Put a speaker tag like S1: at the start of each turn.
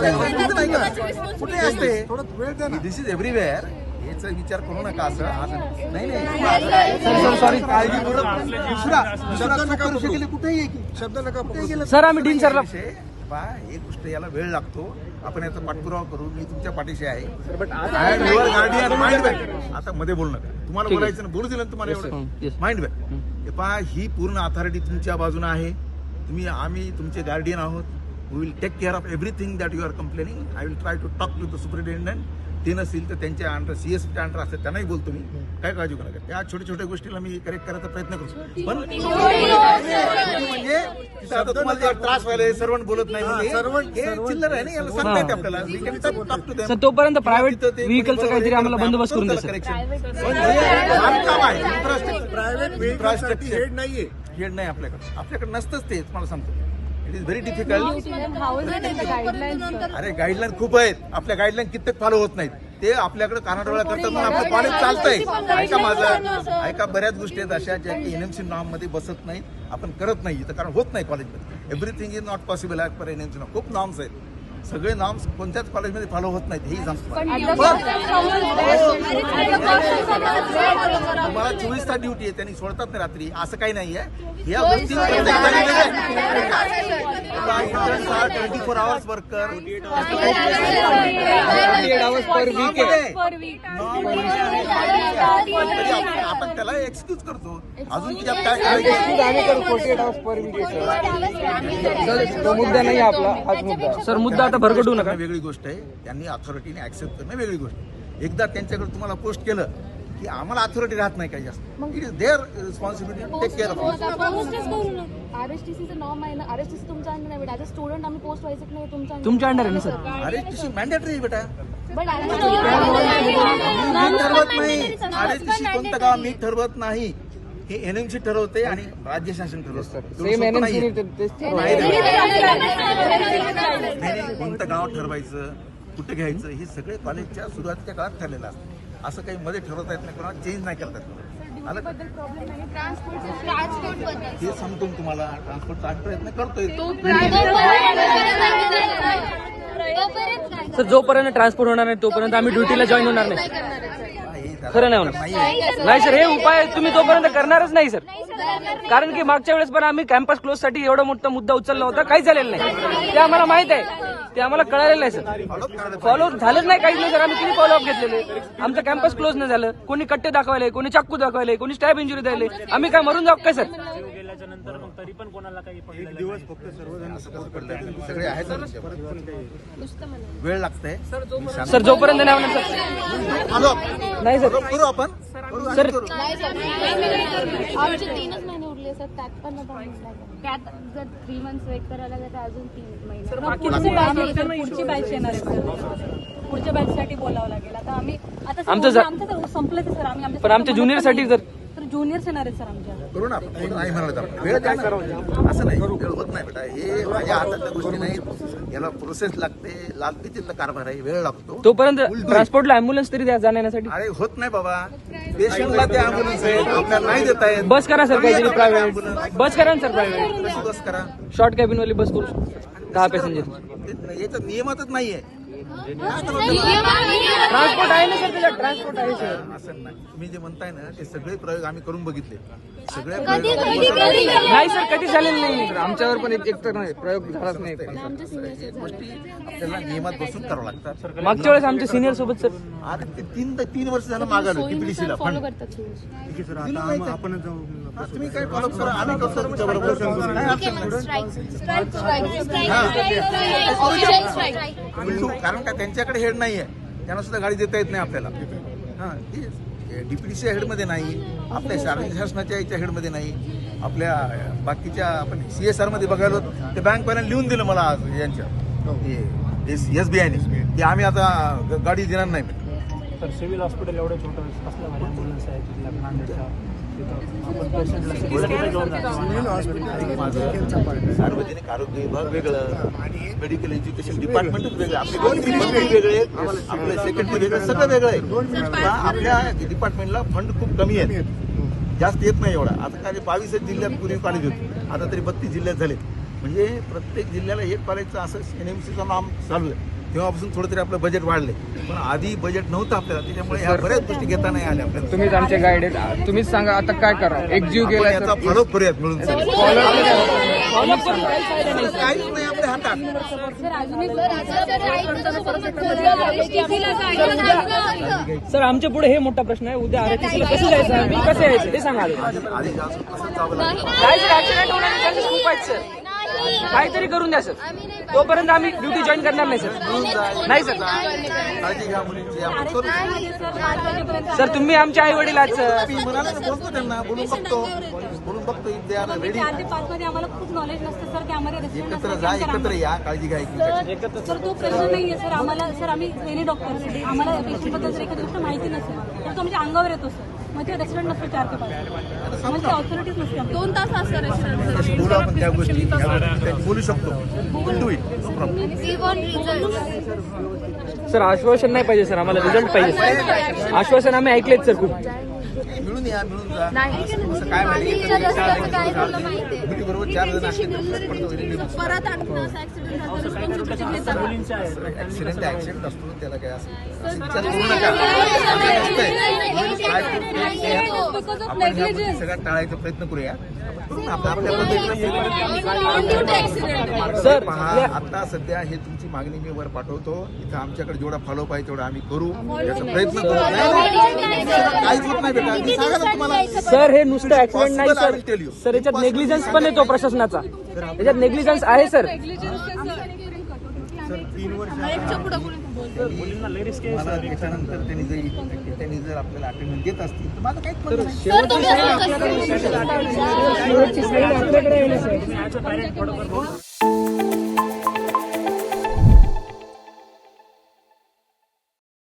S1: कुठे असते?
S2: थोडं वेळ द्या ना.
S1: दिस इज एव्हरीवेअर याचा विचार करू नका असं. असं नाही नाही. सॉरी काळजीपूर्वक दुसरा दुसरा करू शकेल कुठेही
S2: शब्द नका
S1: कुठेही गेलं
S3: सर, आम्ही डीन सरला-
S1: बा एक गोष्ट याला वेळ लागतो. आपण याचा पाठपुरावा करू. मी तुमच्या पाठीशी आहे. आता मध्ये बोलू नका. तुम्हाला. बोलायचं ना बोलू दिलं ना तुम्हाला. एवढं. माइंड बॅक हे पहा ही पूर्ण अथॉरिटी तुमच्या बाजूने आहे. तुम्ही आम्ही तुमचे गार्डियन आहोत. We will take care of everything that you are complaining I will try to talk to the superintendent ते नसतील तर त्यांच्या अंडर सी एस अंडर असतात त्यांनाही बोलतो मी. काय काळजी करू नका. त्या छोट्या छोट्या गोष्टीला मी करेक्ट करायचा प्रयत्न करतो पण म्हणजे त्रास व्हायला सर्वंट बोलत नाही म्हणजे
S2: servant-
S1: हे
S2: servant-
S1: चिल्लर आहे ना याला सांगता येते आपल्याला. We can talk- talk to them.
S3: Sir, तोपर्यंत private
S1: तिथं ते
S3: vehicle चं काहीतरी आम्हाला बंदोबस्त करून
S1: बांधकाम आहे. Infrastructure-
S2: प्रायव्हेट हेड नाहीये
S1: हेड नाही आपल्याकडे. आपल्याकडे नसतंच ते मला सांगतो. इट इज व्हेरी डिफिकल्ट अरे गाईडलाईन खूप आहेत. आपल्या गाईडलाईन कित्येक फॉलो होत नाहीत. ते आपल्याकडे कानाडोळा करतात म्हणून आपलं कॉलेज चालतंय. ऐका माझं. ऐका बऱ्याच गोष्टी आहेत अशा ज्या की एनएमसी नॉर्ममध्ये बसत नाहीत. आपण करत नाही तर कारण होत नाही कॉलेजमध्ये everything is not possible as per NMC norm खूप नॉर्म्स आहेत. सगळे नॉर्म्स कोणत्याच कॉलेजमध्ये फॉलो होत नाहीत हेही सांगतो तुम्हाला. चोवीस तास ड्युटी आहे त्यांनी सोडतात ना रात्री. असं काही नाही आहे. या गोष्टी ट्वेंटी फोर आवर्स वर्कर आपण त्याला एक्सक्यूज करतो. अजून आप- काय
S3: मुद्दा नाही आपला हाच मुद्दा. सर मुद्दा आता भरकटू नका.
S1: वेगळी गोष्ट आहे. त्यांनी अथॉरिटीने ऍक्सेप्ट करणं वेगळी गोष्ट आहे. एकदा त्यांच्याकडे तुम्हाला पोस्ट केलं की आम्हाला अथॉरिटी राहत नाही काही जास्त. It is their responsibility take care of
S4: आरएसटीसीचं norm आहे ना. आरएसटीसी तुमच्या अंडर नाही अ स्टुडंट आम्ही पोस्ट व्हायचं नाही तुमच्या
S3: तुमच्या अंडर आहे ना सर.
S1: अरे तुझी मॅन्डेटरी बेटा.
S4: बट
S1: मी ठरवत नाही. अरे तुझी कोणतं गाव मी ठरवत नाही. हे एनएमसी ठरवते आणि राज्य शासन ठरवतं कोणतं गाव ठरवायचं कुठे घ्यायचं हे सगळे कॉलेजच्या सुरुवातीच्या काळात ठरलेलं असतं असं काही मध्ये ठरवता येत नाही कोणाला चेंज नाही करता येत? हे सांगतो मी तुम्हाला ट्रान्सपोर्टचा प्रयत्न करतोय
S3: सर जोपर्यंत ट्रान्सपोर्ट होणार नाही तोपर्यंत आम्ही ड्युटीला जॉईन होणार नाही
S1: हे
S3: खरं नाही होणार. नाही सर हे उपाय तुम्ही तोपर्यंत करणारच नाही सर. कारण की मागच्या वेळेस पण आम्ही कॅम्पस क्लोजसाठी एवढा मोठा मुद्दा उचलला होता काही झालेलं नाही. ते आम्हाला माहीत आहे. ते आम्हाला कळालेलं आहे सर फॉलो झालंच नाही काहीच नाही सर आम्ही किती फॉलोअप घेतलेले? आमचं कॅम्पस क्लोज नाही झालं. कोणी कट्टे दाखवायले कोणी चाकू दाखवायले कोणी स्टॅब इंजुरी द्यायले. आम्ही काय मरून जाऊ काय सर?
S1: सगळे आहेत. वेळ लागतंय.
S3: सर जोपर्यंत नाही होणार सर
S1: आलो
S3: नाही सर
S1: करू आपण? करू
S3: सर
S1: करू.
S4: आमचे तीनच महिने त्यात पण?
S5: त्यात जर थ्री मंथ्स वेट करायला लागलं तर अजून तीन महिने.
S3: बाकी
S5: पुढचे batch- सर, पुढची बॅच येणार आहे पुढच्या बॅच साठी बोलावं लागेल. आता आम्ही आता
S3: आमचं
S5: आमचं तर संपलं ते सर. आम्ही आमच्या
S3: पण आमच्या ज्युनियरसाठी जर
S5: तर ज्युनियर्स येणार आहेत सर आमच्या.
S1: करू ना आपण. कोण नाही म्हणाल तर आपण. वेळ द्या ना. असं नाही. वेळ होत नाही बेटा. हे माझ्या हातातल्या गोष्टी नाही. याला प्रोसेस लागते लालपितीतला कारभार आहे वेळ लागतो.
S3: तोपर्यंत ट्रान्सपोर्टला अँब्युलन्स तरी द्या जाण्यासाठी.
S1: अरे होत नाही बाबा. पेशंटला ते अँब्युलन्स आहे आपल्याला नाही देता येत
S3: बस करा सर काहीतरी प्रायव्हेट. बस करा ना सर प्रायव्हेट
S1: कशी बस करा.
S3: शॉर्ट कॅबिन वाली बस करू दहा पॅसेंजर
S1: ते- याचं नियमातच नाहीये.
S3: ट्रान्सपोर्ट आहे ना सर त्याच्यात ट्रान्सपोर्ट आहे सर.
S1: असं नाही. तुम्ही जे म्हणताय ना ते सगळे प्रयोग आम्ही करून बघितले. सगळे प्रयोग
S3: नाही सर कधी झालेलं नाही. आमच्यावर पण एक तर नाही प्रयोग झालाच नाही.
S1: गोष्टी आपल्याला नियमात बसून करावं लागतात.
S3: मागच्या वेळेस आमच्या सिनियर सोबत सर.
S1: अरे ते तीन तीन वर्ष झालं मागालो टीपीडीसीला
S4: फॉलो
S1: फंड
S4: करतात rules.
S2: आपणच जाऊ.
S1: हा, तुम्ही काय फॉलो करा. आम्ही नाही. कारण का त्यांच्याकडे हेड नाहीये. त्यांना सुद्धा गाडी देता येत नाही आपल्याला. हा डीपीडीसीच्या हेडमध्ये नाही. आपल्या सार्वजनिक शासनाच्या याच्या हेडमध्ये नाही. आपल्या बाकीच्या आपण सी एस आरमध्ये बघायला ते बँक वाल्याने लिहून दिलं मला आज यांच्या. एस बी आयने की आम्ही आता गाडी देणार नाही.
S6: तर सिव्हिल हॉस्पिटल एवढं छोटं असल्यामुळे ॲम्ब्युलन्स आहे तिथल्या नांदेडच्या.
S1: सार्वजनिक आरोग्य विभाग वेगळं मेडिकल एज्युकेशन डिपार्टमेंटच वेगळं. आपले दोन मंत्री वेगळे आहेत. आपले सेक्रेटरी वेगळे सगळं वेगळं आहे. आपल्या डिपार्टमेंटला फंड खूप कमी आहेत. जास्त येत नाही एवढा. आता काय बावीसच जिल्ह्यात पूर्वी कॉलेज होते. आता तरी बत्तीस जिल्ह्यात झाले म्हणजे प्रत्येक जिल्ह्याला एक कॉलेजचं असं एन एम सीचं नाम चालू आहे. तेव्हापासून थोडं तरी आपलं बजेट वाढले पण आधी बजेट नव्हतं आपल्याला त्याच्यामुळे ह्या बऱ्याच गोष्टी घेता नाही आल्या आपल्याला.
S3: तुम्हीच आमचे गाईड आहेत. तुम्हीच सांगा आता काय करा? एक जीव
S1: आपण
S3: गेला
S1: याचा फॉलो करूयात मिळून. सगळे. काहीच नाही आपल्या हातात.
S5: सर
S3: आमच्या पुढे हे मोठा प्रश्न आहे. उद्या आरटीसीला कसं जायचं? आम्ही कसं यायचं? ते सांगा. आधी.
S1: आधी जास्त कसं
S3: सर ऍक्सिडेंट खूप आहेत सर. काहीतरी करून द्या सर. तोपर्यंत आम्ही ड्युटी जॉईन करणार नाही सर. नाही सर. सर तुम्ही आमचे आई वडील आहात सर.
S1: मी म्हणाले ना बोलतो त्यांना बोलून बघतो. बोलून बघतो
S5: आम्हाला खूप नॉलेज नसतं सर की आम्हाला रेस्टॉरंट
S1: एकत्र जा एकत्र या काळजी घ्या एकमेकाची.
S5: सर तो प्रश्न नाहीये सर. आम्हाला सर आम्ही डॉक्टर आम्हाला पेशंटबद्दल गोष्ट माहिती नसेल तर तो आमच्या अंगावर येतो सर. मग ते रेस्टॉरंट नसतो चार ते पाच. मग ती ऑथॉरिटीज नसते आमची.
S4: दोन तास असतं रेस्टॉरंट
S1: तशी बोलू आपण त्या गोष्टी त्या गोष्टी त्यांनी बोलू शकतो. Do it no problem
S4: even result
S3: sir आश्वासन नाही पाहिजे सर आम्हाला रिझल्ट पाहिजे. सर आश्वासन आम्ही ऐकलेत सर खूप.
S1: या मिळून जा असं काय माहिती मुली बरोबर चार जण
S4: ऍक्सिडेंट
S6: आहे
S1: असतो त्याला काय असं असं विचार करू नका असं नसतंय. काय ते- ते- ते- आपण ह्या गोष्टी सगळ्या टाळायचा प्रयत्न करूया
S3: सर,
S1: पहा आता सध्या हे तुमची मागणी मी वर पाठवतो इथं आमच्याकडे जेवढा फॉलो पाहिजे तेवढा आम्ही करू याचा प्रयत्न करू काहीच होत नाही बेटा
S3: सर हे नुसतं ऍक्सिडेंट नाही सर. सर याच्यात नेग्लिजन्स पण येतो प्रशासनाचा. याच्यात नेग्लिजन्स आहे सर
S6: मुलींना लय रिस्क आहे
S1: मला त्याच्यानंतर त्यांनी जर त्यांनी जर आपल्याला अटेंडमेंट देत असतील तर माझं काहीच म्हणणं नाही.
S3: शेवटची आपल्याकडे